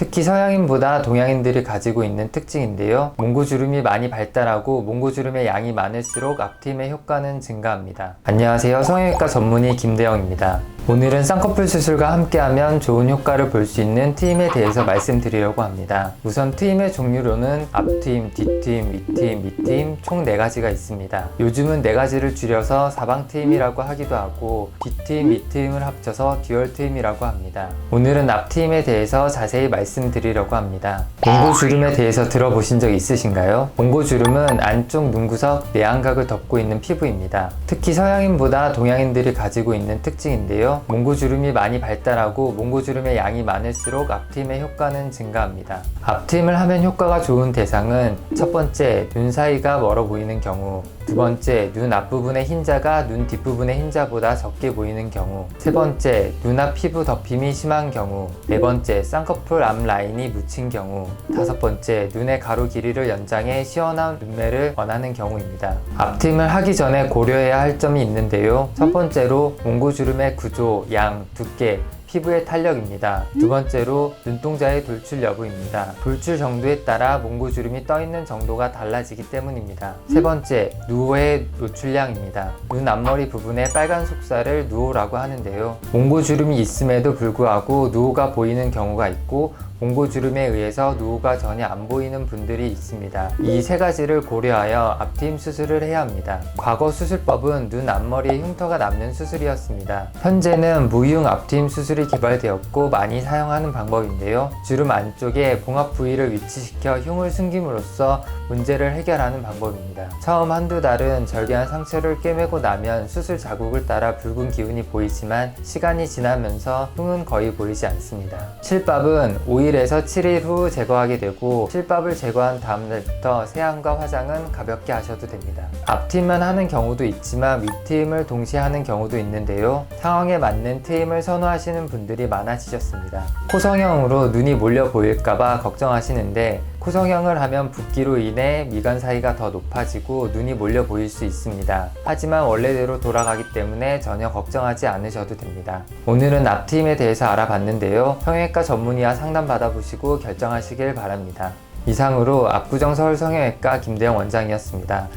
특히 서양인보다 동양인들이 가지고 있는 특징인데요. 몽고주름이 많이 발달하고 몽고주름의 양이 많을수록 앞트임의 효과는 증가합니다. 안녕하세요. 성형외과 전문의 김대영입니다. 오늘은 쌍꺼풀 수술과 함께하면 좋은 효과를 볼 수 있는 트임에 대해서 말씀드리려고 합니다. 우선 트임의 종류로는 앞트임, 뒷트임, 윗트임, 밑트임 총 4가지가 있습니다. 요즘은 4가지를 줄여서 사방트임이라고 하기도 하고 뒷트임, 밑트임을 합쳐서 듀얼트임이라고 합니다. 오늘은 앞트임에 대해서 자세히 말씀드리려고 합니다. 몽고주름에 대해서 들어보신 적 있으신가요? 몽고주름은 안쪽 눈구석 내안각을 덮고 있는 피부입니다. 특히 서양인보다 동양인들이 가지고 있는 특징인데요. 몽고주름이 많이 발달하고 몽고주름의 양이 많을수록 앞트임의 효과는 증가합니다. 앞트임을 하면 효과가 좋은 대상은 첫 번째, 눈 사이가 멀어 보이는 경우, 두 번째, 눈 앞부분의 흰자가 눈 뒷부분의 흰자보다 적게 보이는 경우, 세 번째, 눈앞 피부 덮임이 심한 경우, 네 번째, 쌍꺼풀 앞 라인이 묻힌 경우, 다섯 번째, 눈의 가로 길이를 연장해 시원한 눈매를 원하는 경우입니다. 앞트임을 하기 전에 고려해야 할 점이 있는데요. 첫 번째로 몽고주름의 구조, 양, 두께, 피부의 탄력입니다. 두 번째로 눈동자의 돌출 여부입니다. 돌출 정도에 따라 몽고주름이 떠 있는 정도가 달라지기 때문입니다. 세 번째, 누오의 노출량입니다. 눈 앞머리 부분의 빨간 속살을 누오라고 하는데요. 몽고주름이 있음에도 불구하고 누오가 보이는 경우가 있고 몽고주름에 의해서 누우가 전혀 안 보이는 분들이 있습니다. 이 세 가지를 고려하여 앞트임 수술을 해야 합니다. 과거 수술법은 눈 앞머리에 흉터가 남는 수술이었습니다. 현재는 무흉 앞트임 수술이 개발되었고 많이 사용하는 방법인데요. 주름 안쪽에 봉합 부위를 위치시켜 흉을 숨김으로써 문제를 해결하는 방법입니다. 처음 한두 달은 절개한 상처를 꿰매고 나면 수술 자국을 따라 붉은 기운이 보이지만 시간이 지나면서 흉은 거의 보이지 않습니다. 실밥은 5일에서 7일 후 제거하게 되고 실밥을 제거한 다음날부터 세안과 화장은 가볍게 하셔도 됩니다. 앞트임만 하는 경우도 있지만 윗트임을 동시에 하는 경우도 있는데요. 상황에 맞는 트임을 선호하시는 분들이 많아지셨습니다. 코성형으로 눈이 몰려 보일까봐 걱정하시는데 코성형을 하면 붓기로 인해 미간 사이가 더 높아지고 눈이 몰려 보일 수 있습니다. 하지만 원래대로 돌아가기 때문에 전혀 걱정하지 않으셔도 됩니다. 오늘은 앞트임에 대해서 알아봤는데요. 성형외과 전문의와 상담 받아보시고 결정하시길 바랍니다. 이상으로 압구정 서울성형외과 김대영 원장이었습니다.